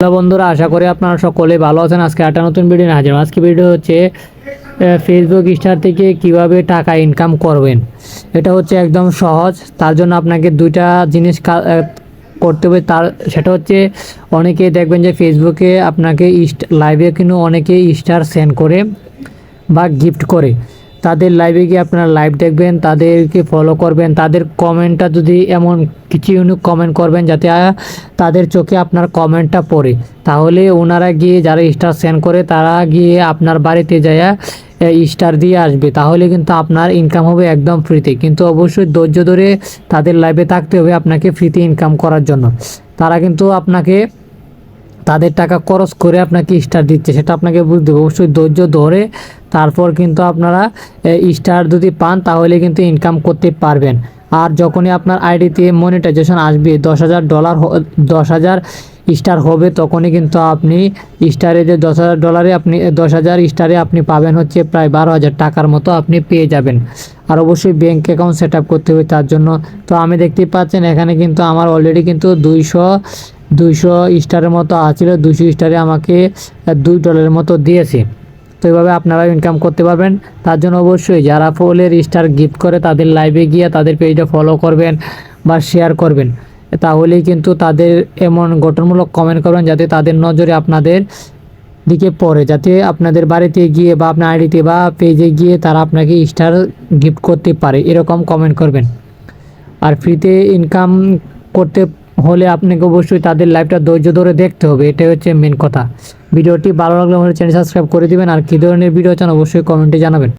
Hello বন্ধুরা, আশা করি আপনারা সকলে ভালো আছেন। আজকে একটা নতুন ভিডিও হাজির। আজকে ভিডিও হচ্ছে ফেসবুক স্টার থেকে কীভাবে টাকা ইনকাম করবেন। এটা হচ্ছে একদম সহজ। তার জন্য আপনাকে দুইটা জিনিস করতে হবে। তার, সেটা হচ্ছে, অনেকে দেখবেন যে ফেসবুকে আপনাকে ইস্ট লাইভে কিন্তু অনেকে স্টার সেন্ড করে বা গিফট করে। তাদের লাইভে গিয়ে আপনারা লাইভ দেখবেন, তাদেরকে ফলো করবেন, তাদের কমেন্টটা যদি এমন কিছু ইউনিক কমেন্ট করবেন যাতে তাদের চোখে আপনার কমেন্টটা পড়ে। তাহলে ওনারা গিয়ে যারা স্টার সেন্ড করে, তারা গিয়ে আপনার বাড়িতে যায় স্টার দিয়ে আসবে। তাহলে কিন্তু আপনার ইনকাম হবে একদম ফ্রিতে কিন্তু অবশ্যই ধৈর্য ধরে তাদের লাইভে থাকতে হবে আপনাকে ফ্রিতে ইনকাম করার জন্য। তারা কিন্তু আপনাকে, তাদের টাকা খরচ করে আপনাকে স্টার দিচ্ছে, সেটা আপনাকে বুঝতে হবে। অবশ্যই ধৈর্য ধরে তারপর কিন্তু আপনারা স্টার যদি পান তাহলে কিন্তু ইনকাম করতে পারবেন। আর যখনই আপনার আইডিতে মনিটাইজেশন আসবে, দশ হাজার ডলার দশ হাজার স্টার হবে, তখনই কিন্তু আপনি স্টারে যে দশ হাজার ডলারে আপনি দশ হাজার স্টারে আপনি পাবেন হচ্ছে প্রায় বারো হাজার টাকার মতো আপনি পেয়ে যাবেন। আর অবশ্যই ব্যাঙ্ক অ্যাকাউন্ট সেট করতে হবে তার জন্য। তো আমি দেখতেই পাচ্ছেন এখানে কিন্তু আমার অলরেডি কিন্তু দুইশো দুইশো স্টারের মতো আছিল দুইশো স্টারে আমাকে দুই ডলারের মতো দিয়েছে। তো এইভাবে আপনারা ইনকাম করতে পারবেন। তার জন্য অবশ্যই যারা ফুলের স্টার গিফট করে তাদের লাইভে গিয়ে তাদের পেজটা ফলো করবেন বা শেয়ার করবেন। তাহলেই কিন্তু তাদের এমন গঠনমূলক কমেন্ট করবেন যাতে তাদের নজরে আপনাদের দিকে পড়ে। যাতে আপনাদের বাড়িতে গিয়ে বা আপনার আইডিতে বা পেজে গিয়ে তারা আপনাকে স্টার গিফট করতে পারে। এরকম কমেন্ট করবেন। আর ফ্রিতে ইনকাম করতে হলে আপনাকে অবশ্যই তাদের লাইভটা ধৈর্য ধরে দেখতে হবে, এটাই হচ্ছে মেন কথা। ভিডিওটি ভালো লাগলে আমাদের চ্যানেল সাবস্ক্রাইব করে দেবেন, আর কী ধরনের ভিডিও চান অবশ্যই কমেন্টে জানাবেন।